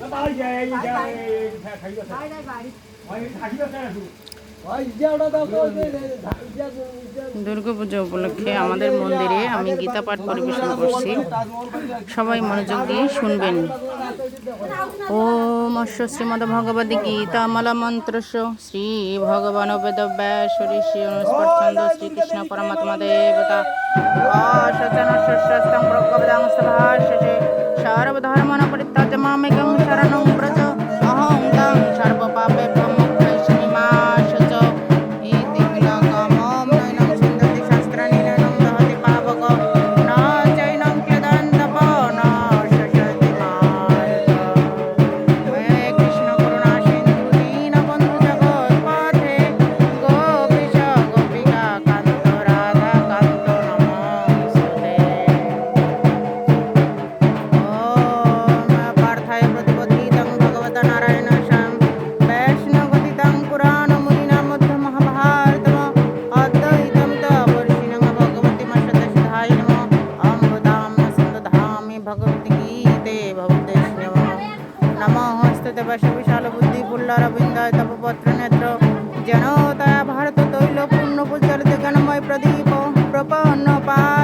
他打一下一下他他一个三十五 দুর্গাপূজা উপলক্ষে আমাদের মন্দিরে আমি গীতা পাঠ পরিবেশন করছি। সবাই মনোযোগ দিয়ে শুনবেন। ও মৎস্য শ্রীমদ ভগবতী গীতা মালা মন্ত্র শ্রী ভগবান বেদ ব্যাস ঋষি অনুস্পর্শন্দ শ্রীকৃষ্ণ পরমাত্মা দেবতা। অশচন ষষ্ঠম প্রকবদাং সভাষে সর্বধর্মন পরিত্যাজ মামেকং শরণং ব্রজ। অহং তং সর্বপাপেভ্যো বুদ্ধি ফুল্লর বিন্দায় তপপত্র, নেত্র যেন তা ভারত, তৈল, পূর্ণ পূজার জ্ঞানময় প্রদীপ, প্রপন্ন পা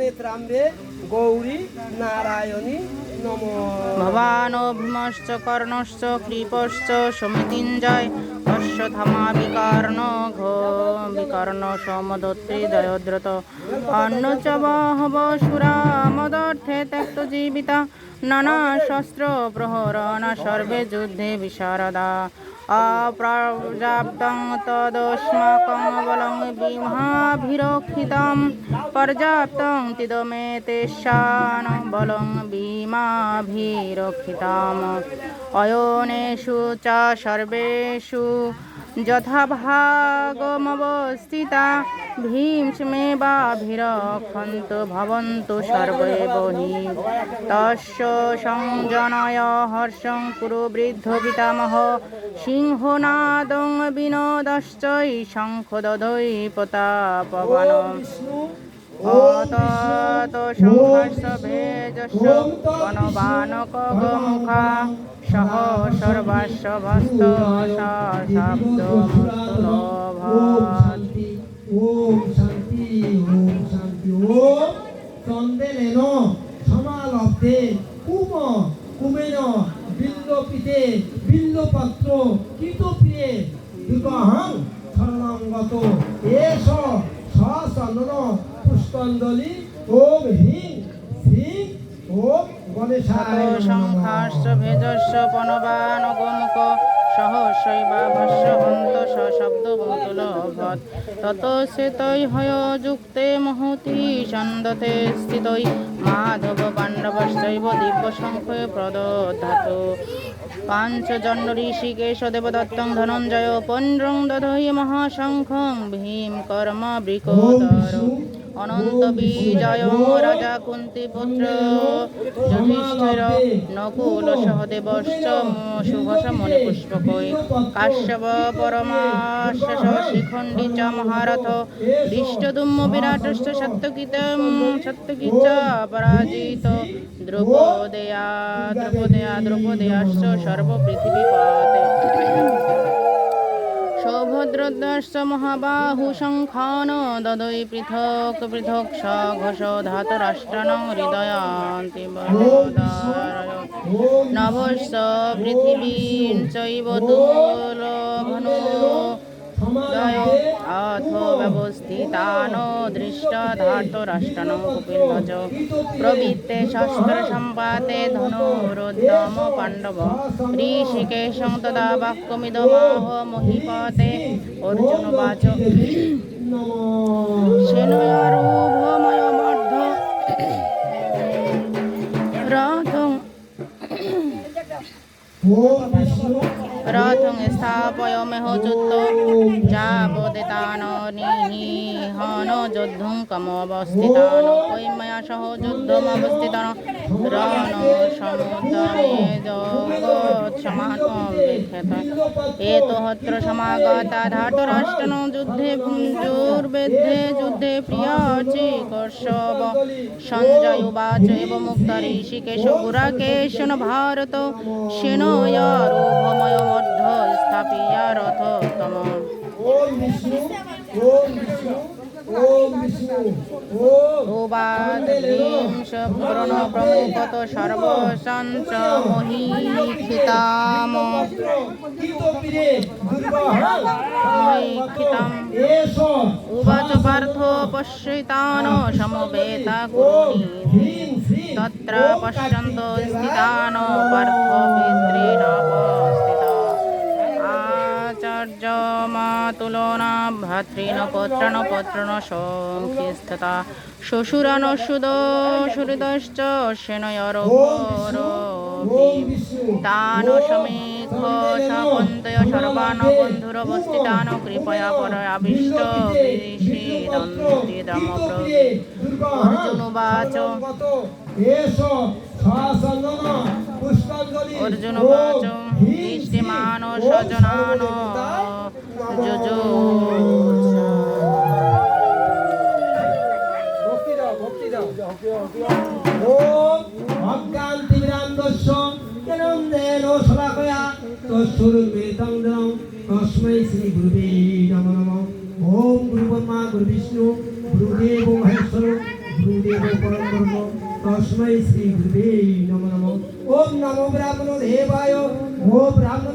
নেত্রাম্বে গৌরী নারায়ণী নম। ভবানভমশ্চ কর্ণশ্চ কৃপশ্চ সমিতিঞ্জয় অশ্বধামাবিকর্ণ ঘিকর্ণ সমদত্রিদয়দ্রত অন্ন চ বহব সুরা মদর্থে ত্যক্ত জীবিতা। নানা শস্ত্র প্রহরণ সর্বে যুদ্ধে বিশারদা। বলং বিমাভিরক্ষিতং পর্যাপ্তং তিদমে তেষান বলং বিমাভিরক্ষিতাম অয়নেষু চ সর্বেষু যথাভাগমবস্থিতা ভীষ্মেবাভিরক্ষন্তু ভবন্তু সর্বে বহি তস্য সংজনয় হর্ষং কুরু বৃদ্ধ পিতামহ সিংহনাদং বিনোদশ্চৈ শঙ্খদধৈ প্রতাপবন। অতত ভেজস্য বনবানকগমুখা সহ সর্বাস্ব ভস্ত শব্দ ওম শান্তি ওম শান্তি। ওম চন্দেলেন সমালব্ধে কুম কুমেন বিল্লপিতে বিল্লপত্র কৃতপ্রিয়ে বিগহং শরণাঙ্গত এস সচন্দন পুষ্পাঞ্জলি ওম হিং শ্রীং ওম গণেশায়। সংখ্যাশ্চ ভেজস্য পনবান গোমুখ সহস্রৈবাভস্য হন্ত শব্দ ভূতুলভৎ তত শ্বেতৈ হয় যুক্তে ঋষিকেশ দেবদত্তং ধনঞ্জয় পণ্ড্রং দধৈ মহাশঙ্খং ভীম কর্ম বৃকোদর অনন্ত বিজয় রাজা কুন্তি পুত্র, যুধিষ্ঠির নকুল সহদেবশ্চ সুভস মণি পুষ্পকৈ কাশ্যপ পরমাশ্ব শিখণ্ডী চ মহারথ, দৃষ্টদুম্ম বিরাটশ্চ সত্যকিত সত্যকিচ পরাজিত দ্রৌপদেয়া দ্রৌপদেয়া দ্রৌপদেয়াশ্চ সর্বপৃথিবীপতে সৌভদ্রদ্বশ্চ মহাবাহু শঙ্খান দদৈ পৃথক পৃথক স ঘোষ ধাতরাষ্ট্রণ হৃদয়ান্তি নবস পৃথিবী চৈব তুলভনো দয় অথ ব্যবস্থিতান দৃষ্ট ধাতুরাষ্ট্রাণং কুপিন্দজ প্রবৃত্তে শস্ত্র সম্পাতে ধনুরুদ্যম পাণ্ডব ঋষিকেশং তদা বাক্যমিদমাহ মহিপতে রথং স্থাপয়মেহ যুক্ত যাবদিতান নিহন যুদ্ধং কমবস্থিতান কৈময়া সহ যুদ্ধমবস্থিতান রণ সমুদ্রে জগৎসমান বিখ্যাত। এতহত্র সমাগতা ধাতরাষ্ট্রন যুদ্ধে ভুঞ্জুর্বেদ্ধে যুদ্ধে প্রিয়াচি কর্ষব সঞ্জয় উবাচ এব মুক্ত ঋষিকেশ গুরাকেশন ভারত সেনয়ারূঢ়ময় মধ্য স্থাপিয়া রথ তম প্রমুখত সর্বসঞ্চ মহিক্ষিতাম উবাচ পার্থ পশ্যিতান সমবেতা কুরুণি। তত্র পশ্যন্ত স্থিতান পার্থ আচার্য মাতুলনা ভ্রাতৃণ পত্রণ পত্রণ সংখ্যস্থতা শ্বশুরান সুদ সুহৃদশ্চ তান সমীক্ষ সপন্তয় সর্বান বন্ধুরবস্থিতান কৃপয়া পর আবিষ্ট বিষিদন্তি দমপ্র অর্জুনবাচ অর্জুন বাচ দৃষ্টিমান সজনান যজো ওম অজ্ঞান্তিবিরান্দস্য কেনন্দেন সদাকয়া তস্বরূপেতং দং তস্मै শ্রী গুরুবে নমো নমঃ। ওম গুরু ব্রহ্মা গুরু বিষ্ণু গুরুদেব মহেশ্বর গুরুদেব পরম ব্রহ্ম। তস্मै শ্রী গুরুবে नमो। নমঃ ওম নমো ব্রাহ্মণ দেবায় ও ব্রাহ্মণ